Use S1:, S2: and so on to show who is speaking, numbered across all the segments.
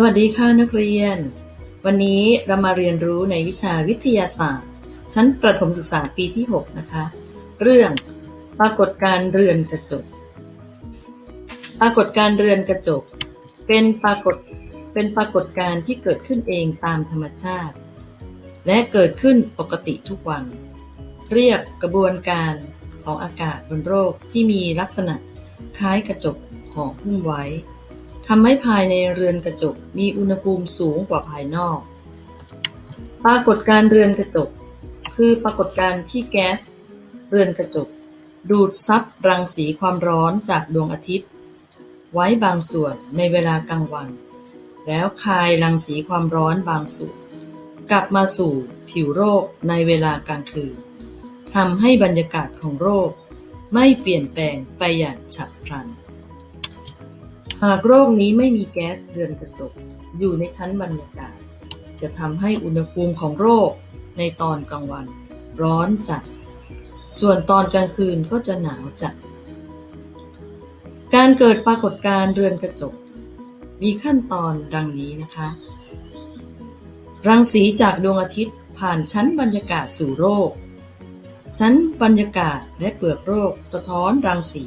S1: สวัสดีค่ะนักเรียน วันนี้เรามาเรียนรู้ในวิชาวิทยาศาสตร์ ชั้นประถมศึกษาปีที่ 6 นะคะ เรื่องปรากฏการเรือนกระจก ปรากฏการเรือนกระจก เป็นปรากฏเป็นปรากฏการณ์ที่เกิดขึ้นเองตามธรรมชาติ และเกิดขึ้นปกติทุกวัน เรียกกระบวนการของอากาศบนโลกที่มีลักษณะคล้ายกระจกห่อหุ้มไว้ ทำให้ภายในเรือนกระจกมีอุณหภูมิสูงกว่าภายนอก ปรากฏการเรือนกระจก คือปรากฏการที่แก๊ส เรือนกระจก ดูดซับรังสีความร้อนจากดวงอาทิตย์ ไว้บางส่วนในเวลากลางวัน แล้วคายรังสีความร้อนบางส่วน กลับมาสู่ผิวโรคในเวลากลางคืนทำให้บรรยากาศของโรคไม่เปลี่ยนแปลงไปอย่างฉับพลัน หากโรคนี้ไม่มีแก๊สเรือนกระจกอยู่ในชั้นบรรยากาศ จะทำให้อุณหภูมิของโรคในตอนกลางวัน ร้อนจัด ส่วนตอนกลางคืนก็จะหนาวจัด การเกิดปรากฏการณ์เรือนกระจก มีขั้นตอนดังนี้นะคะ รังสีจากดวงอาทิตย์ผ่านชั้นบรรยากาศสู่โรค ชั้นบรรยากาศและเปลือกโรคสะท้อนรังสี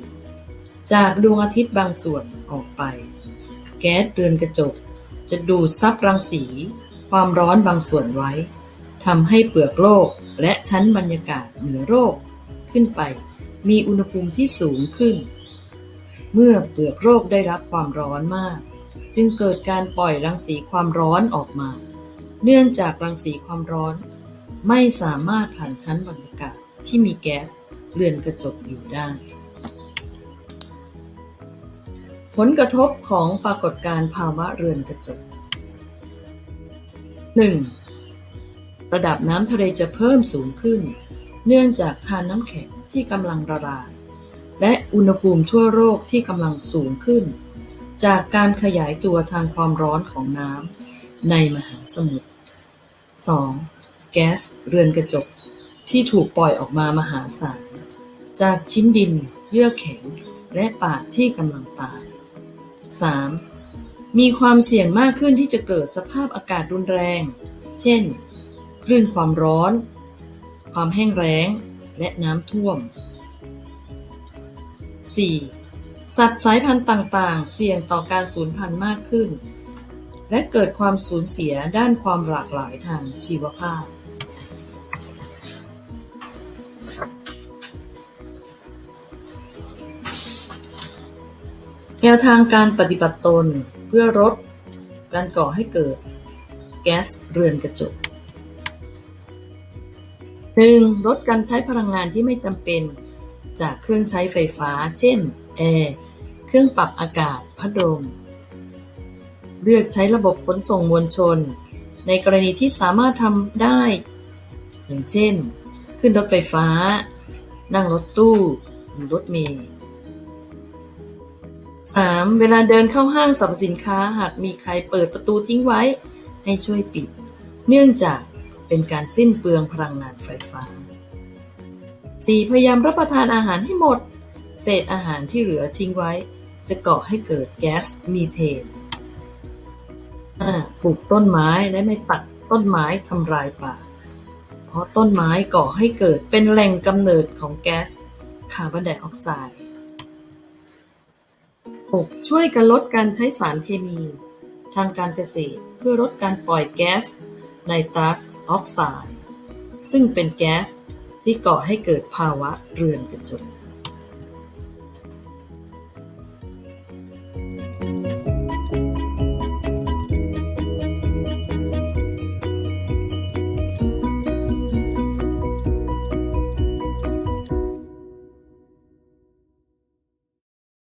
S1: จากดวงอาทิตย์บางส่วนออกไป แก๊สเรือนกระจก จะดูดซับรังสี ความร้อนบางส่วนไว้ทำให้เปลือกโลกและชั้นบรรยากาศเหนือโรคขึ้นไป มีอุณหภูมิที่สูงขึ้น เมื่อเปลือกโรคได้รับความร้อนมาก จึงเกิดการปล่อยรังสีความร้อนออกมา เนื่องจากรังสีความร้อน ไม่สามารถผ่านชั้นบรรยากาศที่มีแก๊สเรือนกระจกอยู่ได้ ลกระทบของปรากฏการณ์ภาวะเรือนกระจก 1. ระดับน้ำทะเลจะเพิ่มสูงขึ้น เนื่องจากทานน้ำแข็งที่กำลังละลาย และอุณหภูมิทั่วโลกที่กำลังสูงขึ้น จากการขยายตัวทางความร้อนของน้ำในมหาสมุทร 2. แก๊สเรือนกระจกที่ถูกปล่อยออกมามหาศาลจากชิ้นดิน เยื่อแข็ง และปากที่กำลังตาย 3. มีความเสี่ยงมากขึ้นที่จะเกิดสภาพอากาศรุนแรง เช่น คลื่นความร้อน ความแห้งแล้ง และน้ำท่วม 4. สัตว์สายพันธุ์ต่างๆ เสี่ยงต่อการสูญพันธุ์มากขึ้น และเกิดความสูญเสียด้านความหลากหลายทางชีวภาพ แนวทางการปฏิบัติตนเพื่อลดการก่อให้เกิด แก๊สเรือนกระจก 1. ลดการใช้พลังงานที่ไม่จำเป็นจากเครื่องใช้ไฟฟ้า เช่น แอร์ เครื่องปรับอากาศ พัดลม เลือกใช้ระบบขนส่งมวลชน ในกรณีที่สามารถทำได้ อย่างเช่น ขึ้นรถไฟฟ้า นั่งรถตู้หรือรถเมล์ 3. เวลาเดินเข้าห้างสรรพสินค้าหากมีใครเปิดประตูทิ้งไว้ ให้ช่วยปิด เนื่องจากเป็นการสิ้นเปลืองพลังงานไฟฟ้า 4. พยายามรับประทานอาหารให้หมด เศษอาหารที่เหลือทิ้งไว้ จะก่อให้เกิดแก๊สมีเทน 5. ปลูกต้นไม้และไม่ตัดต้นไม้ทำลายป่า เพราะต้นไม้ก่อให้เกิดเป็นแหล่งกำเนิดของแก๊สคาร์บอนไดออกไซด์ 6. ช่วยกันลดการใช้สารเคมี ทางการเกษตรเพื่อลดการปล่อยแก๊สไนตรัสออกไซด์ซึ่งเป็นแก๊สที่ก่อให้เกิดภาวะเรือนกระจก